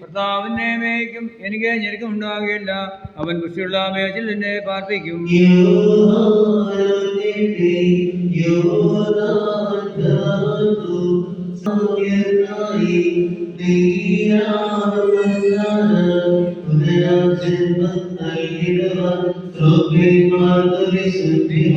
കർത്താവിനെ മേയ്ക്കും എനിക്ക് ഞെരുക്കം ഉണ്ടാകുകയില്ല. അവൻ കൃഷിയുള്ള മേച്ചിൽ എന്നെ പാർപ്പിക്കും.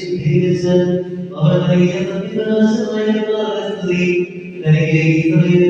ശുദ്ധീകരിച്ച് അവർ നൽകിയ സത്യപ്രകാശമായ നൽകിയ ഇസ്രയേൽ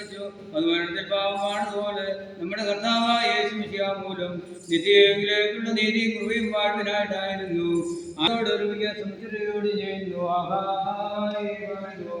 വർദ്ധിച്ചു. അതുവനത്തിൽ പാവമാണതുപോലെ നമ്മുടെ കർത്താവായ യേശു മിശിഹാ മൂലം നിത്യയിലേക്കുള്ള നീതി കൃപയും വാഴ്വിനായിട്ടായിരുന്നു അതോടെ ഒരു സമുദ്രയോട് ചെയ്യുന്നു ആഹായ നമ്മുടെ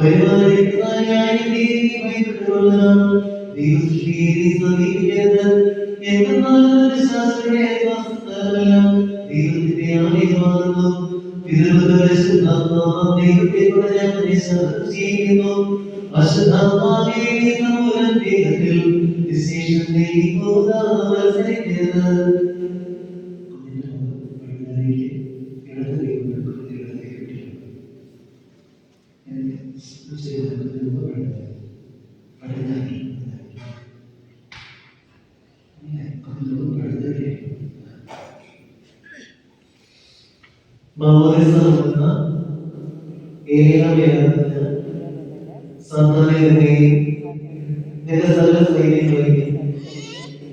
വരുവാനിതായ ദൈവമൈകൊള്ളാം ദൈവശ്രീരി സമീപിക്കരുത് എന്നാൽ ശാസ്ത്രമേ വസ്തുതല്ല ദൈവത്തിന്റെ ആലയമാണെന്നും ദൈവത്തെ ഞാൻ ചെയ്യുന്നു അശുദ്ധാത്മാവേ മൂലം ദൈവത്തിൽ വിശേഷം ദൈവം സന്താനങ്ങളെയും നിന്റെ സകല സൈന്യങ്ങളെയും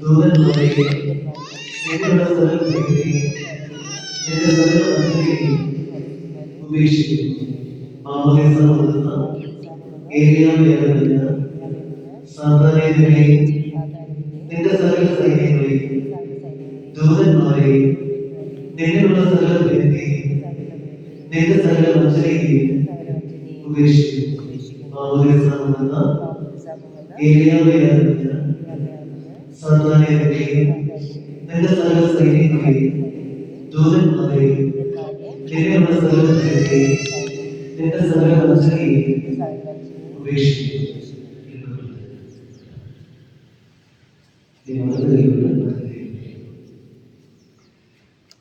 ദൂതന്മാരെയും നിങ്ങളുടെ സകല സൈന്യത്തെയും നിന്റെ മന്ത്രിയെയും ഉപേക്ഷിക്കുന്നു മാമോദിസ ഏരിയാമേഖല സന്താനങ്ങളെയും നിന്റെ സകല സൈന്യങ്ങളെയും ദൂതന്മാരെയും നിന്നുള്ള സകല നിന്റെ സകല മന്ത്രിയെയും ഉപേക്ഷിക്കുന്നു മാമോദിസ കൊടുക്കുന്ന ഏരിയാമേഖല സന്താനങ്ങളെയും നിന്റെ സകല നിന്നുള്ള സകല ബന്ധത്തെ നിന്റെ സകല വഞ്ചനയെയും ഉപേക്ഷിക്കുന്നു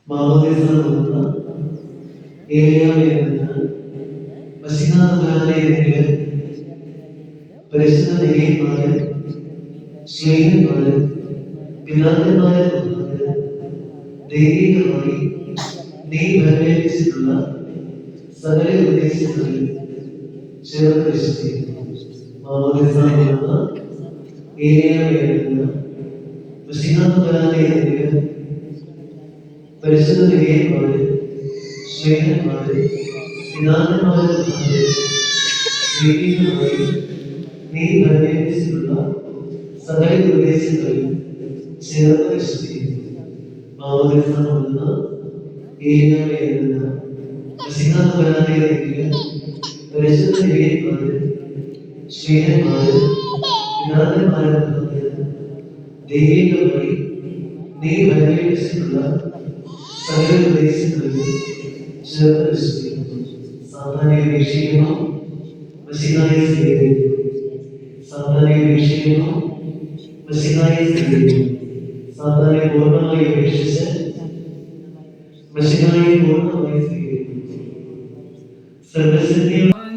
മാമോദിസ നോക്കുന്ന ഏലിയാമെന്ന് വശിനാഥനാലയത്തിൽ പരിശുദ്ധ നിലയന്മാര് സ്നേഹന്മാര് പിതാക്കന്മാരെ കൊണ്ടുവന്ന് ദൈവികമായി നീ ഭരമേൽപ്പിച്ചിട്ടുള്ള സകല ഉദ്ദേശങ്ങളിൽ ചേർത്ത് നോക്കുന്ന ഏലിയാമെന്ന് വശിനാഥനാലയത്തിൽ പരിശുദ്ധ നിലയന്മാര് സ്നേഹന്മാര് പിതാക്കന്മാരെ നീ ഭരമേൽപ്പിച്ചിട്ടുള്ള സകല ഉദ്ദേശങ്ങളിൽ ചേർത്ത് മാമോദിസ കൊണ്ടുവന്ന ഏലിയാമെന്ന് വശിനാഥനാലയത്തിൽ പരിശുദ്ധ നിലയന്മാര് സ്നേഹന്മാര് പിതാക്കന്മാരെ കൊണ്ടുവന്ന് ദൈവികമായി നീ ഭരമേൽപ്പിച്ചിട്ടുള്ള സകല ഉദ്ദേശങ്ങളിൽ ചേർത്ത് വിശ്വസിക്കുന്നു സാധാരണ വീക്ഷിക്കുന്നു വശിനായി സ്വീകരിക്കുന്നു സാധാരണ വീക്ഷിക്കുന്നു വശിനായി സ്വീകരിക്കുന്നു സാധാരണ പൂർണ്ണമായി ഉപേക്ഷിച്ച് വശിനായി പൂർണ്ണമായി സ്വീകരിക്കുന്നു സർവശക്തി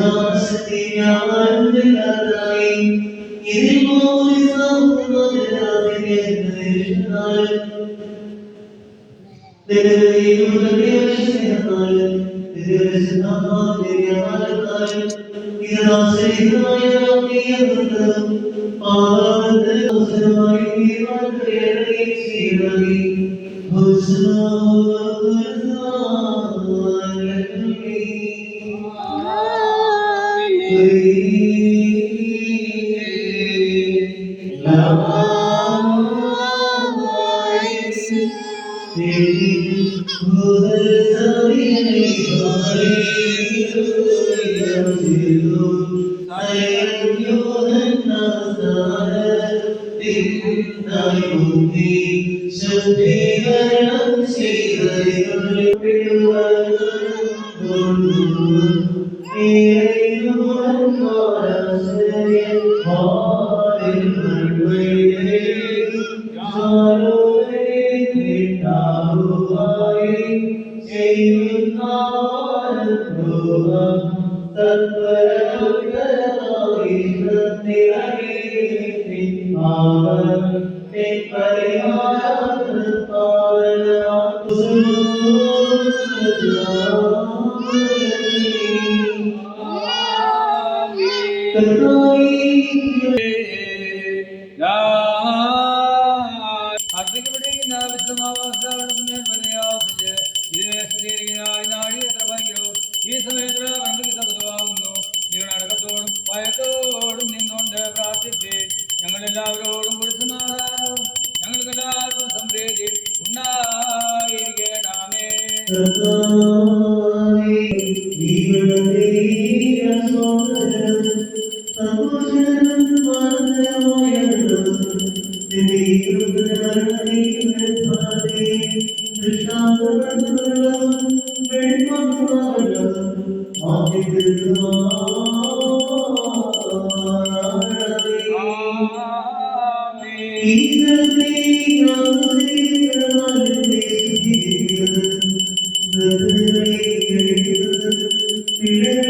ചേർന്നാലുള്ള സ്വീകരണത്തിനായി വേണ്ടി അർപ്പിക്കപ്പെട്ടിരിക്കുന്ന വിശുദ്ധമാവാസത്തിന്റെ I am en azdan, bir kutlar bu değil. ഈ സമയത്ത് ഭയങ്കരമാകുന്നു നിങ്ങൾ അടക്കത്തോടും ഭയത്തോടും നിന്നുകൊണ്ട് ഞങ്ങൾ എല്ലാവരോടും ഒരു സമാധാനവും ഞങ്ങൾക്ക് എല്ലാവർക്കും സമൃദ്ധി ഉണ്ടായിരിക്കണമേ Yeah.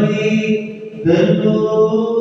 Hari Dharma